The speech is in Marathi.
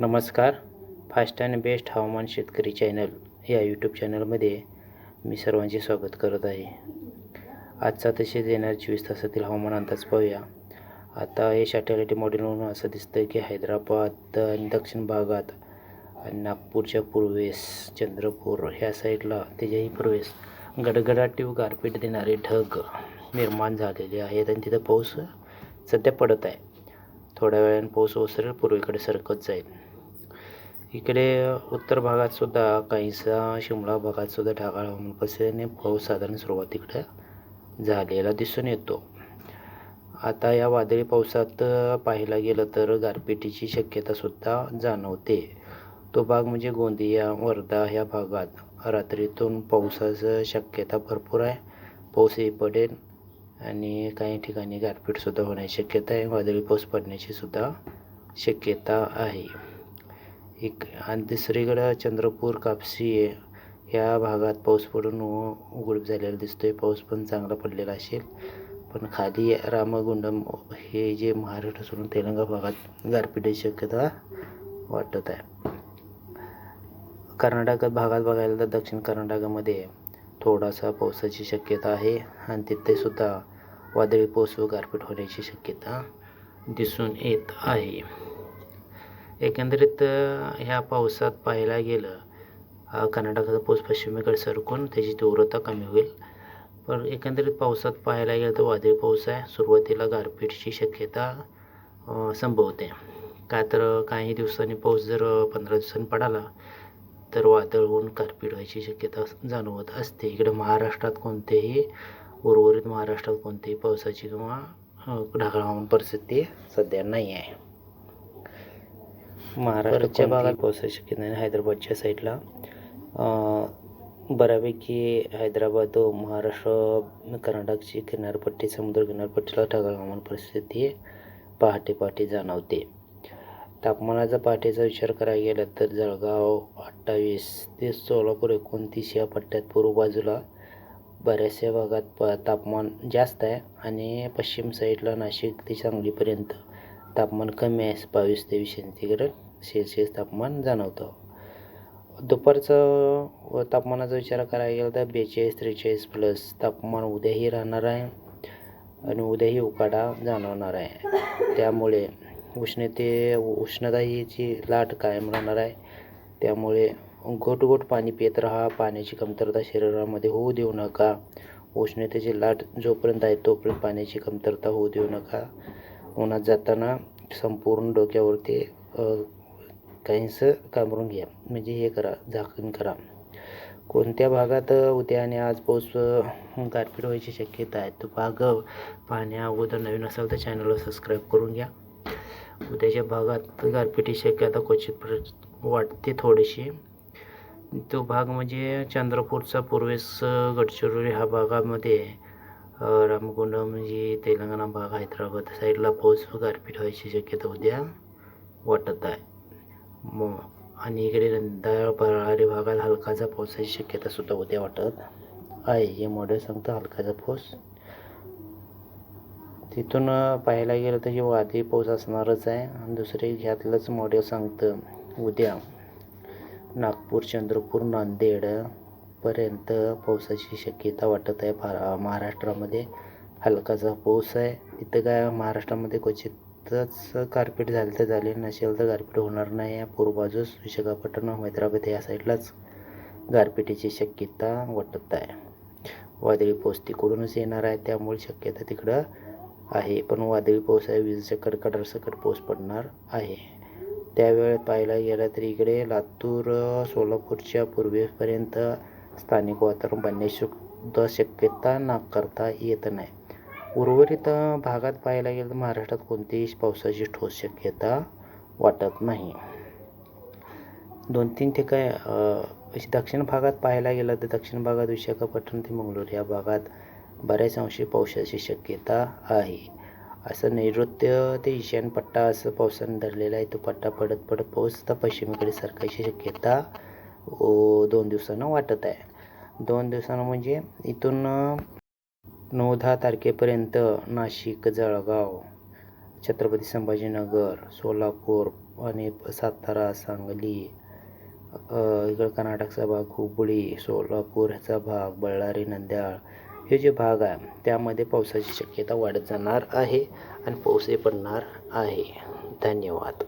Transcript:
नमस्कार. फास्ट अँड बेस्ट हवामान शेतकरी चॅनल या यूट्यूब चॅनलमध्ये मी सर्वांचे स्वागत करत आहे. आजचा तसेच येणार चोवीस तासातील हवामान अंदाज पाहूया. आता हे सॅटेलाईट मॉडेलवरून असं दिसतं की हैदराबाद आणि दक्षिण भागात आणि नागपूरच्या पूर्वेस चंद्रपूर ह्या साईडला त्याच्याही पूर्वेस गडगडाटी गारपीट देणारे ढग निर्माण झालेले आहेत आणि तिथं पाऊस सध्या पडत आहे. थोड्या वेळाने पाऊस ओसरेल पूर्वेकडे सरकत जाईल. इकडे उत्तर भागात सुद्धा काहीसा शिमला भागात सुद्धा ढगाळ हवामान पसरल्याने पाऊस साधारण सुरुवातीकडे झालेला दिसून येतो. आता या वादळी पावसात पाहायला गेलं तर गारपिटीची शक्यतासुद्धा जाणवते. तो भाग म्हणजे गोंदिया वर्धा ह्या भागात रात्रीतून पावसाचं शक्यता भरपूर आहे. पाऊसही पडेल आणि काही ठिकाणी गारपीटसुद्धा होण्याची शक्यता आहे. वादळी पाऊस पडण्याची सुद्धा शक्यता आहे. एक आणि दुसरीकडं चंद्रपूर कापसी या भागात पाऊस पडून उ- उघडीप झालेला दिसतो आहे पाऊस पण चांगला पडलेला असेल. पण खाली रामगुंडम हे जे महाराष्ट्र सोडून तेलंगा भागात गारपिटीची शक्यता वाटत आहे. कर्नाटक भागात बघायला तर दक्षिण कर्नाटकामध्ये थोडासा पावसाची शक्यता आहे. आणि तिथेसुद्धा वादळी पाऊस व गारपीट होण्याची शक्यता दिसून येत आहे. एकंदरीत ह्या पावसात पाहायला गेलं कर्नाटकाचा पाऊस पश्चिमेकडे सरकून त्याची तीव्रता कमी होईल. पण एकंदरीत पावसात पाहायला गेलं तर वादळी पाऊस आहे. सुरुवातीला गारपीटची शक्यता संभवते. का तर काही दिवसांनी पाऊस जर पंधरा दिवसांनी पडाला तर वादळ होऊन गारपीट व्हायची शक्यता जाणवत असते. इकडे महाराष्ट्रात कोणतेही उर्वरित महाराष्ट्रात कोणतेही पावसाची किंवा ढगाळ हवामान परिस्थिती सध्या नाही आहे. महाराष्ट्राच्या भागात पावसाची शक्यता नाही. हैदराबादच्या साईडला. बऱ्यापैकी हैदराबाद व महाराष्ट्र कर्नाटकची किनारपट्टी समुद्र किनारपट्टीला ढगाळ परिस्थिती पहाटे पहाटे जाणवते. तापमानाचा पहाटेचा विचार करायला गेला तर जळगाव अठ्ठावीस ते सोलापूर एकोणतीस या पट्ट्यात पूर्व बाजूला बऱ्याचशा भागात प तापमान जास्त आहे आणि पश्चिम साईडला नाशिक ते सांगलीपर्यंत. तापमान कमी आहे बावीस तेवीस सेंटीग्रेड सेल्सिअस तापमान जाणवतं. दुपारचं तापमानाचा विचार करायला गेला तर बेचाळीस त्रेचाळीस प्लस तापमान उद्याही राहणार आहे आणि उद्याही उकाडा जाणवणार आहे. त्यामुळे उष्णते उष्णता हीची लाट कायम राहणार आहे त्यामुळे घोट घोट पाणी पित राहा पाण्याची कमतरता शरीरामध्ये होऊ देऊ नका. उष्णतेची लाट जोपर्यंत आहे तोपर्यंत पाण्याची कमतरता होऊ देऊ नका. उन्हात जाताना संपूर्ण डोक्यावरती काहीसं काहींसं कामरून घ्या. म्हणजे हे करा झाकण करा. कोणत्या भागात उद्या आणि आज पाऊस गारपीट व्हायची शक्यता आहे तो भाग पाहण्या अगोदर नवीन असाल तर चॅनलला सबस्क्राईब करून घ्या. उद्याच्या भागात गारपीटची शक्यता क्वचित प्र- वाटते थोडीशी. तो भाग म्हणजे चंद्रपूरचा पूर्वेस गडचिरोली ह्या भागामध्ये रामकुंडम जी म्हणजे तेलंगणा भाग हैदराबाद साईडला पाऊस व गारपीट व्हायची शक्यता उद्या वाटत आहे मग आणि इकडे रंधाळ पराळी भागात हलकाचा पावसाची शक्यता सुद्धा उद्या वाटत आहे हे मॉडेल सांगतं हलकाचा पाऊस तिथून पाहायला गेलं तर हे वादळी पाऊस असणारच आहे आणि दुसरे ह्यातलंच मॉडेल सांगतं उद्या नागपूर चंद्रपूर नांदेड पर्यंत पावसाची शक्यता वाटत आहे. फार महाराष्ट्रामध्ये हलकाचा पाऊस आहे. तिथं काय महाराष्ट्रामध्ये क्वचितच गारपीट झाली तर झाली नसेल तर गारपीट होणार नाही. आहे पूर्व बाजूस विशाखापट्टणम हैदराबाद या साईडलाच गारपिटीची शक्यता वाटत आहे. वादळी पाऊस तिकडूनच येणार आहे त्यामुळे शक्यता तिकडं आहे. पण वादळी पाऊस आहे विजेच्या कडकडासकट पाऊस पडणार आहे. त्यावेळेत पाहायला गेलं तर इकडे लातूर सोलापूरच्या पूर्वेपर्यंत स्थानिक वातावरण बनण्याची सुद्धा शक्यता नाकारता येत नाही. उर्वरित भागात पाहायला गेलं तर महाराष्ट्रात कोणतीही पावसाची ठोस शक्यता वाटत नाही. दोन तीन ठिकाणी अशी दक्षिण भागात पाहायला गेलं तर दक्षिण भागात विशाखापट्टणम ते मंगळूर या भागात बऱ्याच अंशी पावसाची शक्यता आहे. असं नैऋत्य ते ईशान पट्टा असं पावसानं धरलेला आहे. तो पट्टा पडत पडत पाऊस तर पश्चिमेकडे सरकायची शक्यता दोन दिवसानं वाटत आहे. दोन दिवसानं म्हणजे इथून नऊ दहा तारखेपर्यंत नाशिक जळगाव छत्रपती संभाजीनगर सोलापूर आणि सातारा सांगली इकडं कर्नाटकचा भाग हुबळी सोलापूरचा भाग बळ्ळारी नंद्याळ हे जे भाग आहे त्यामध्ये पावसाची शक्यता वाढत जाणार आहे आणि पाऊसही पडणार आहे. धन्यवाद.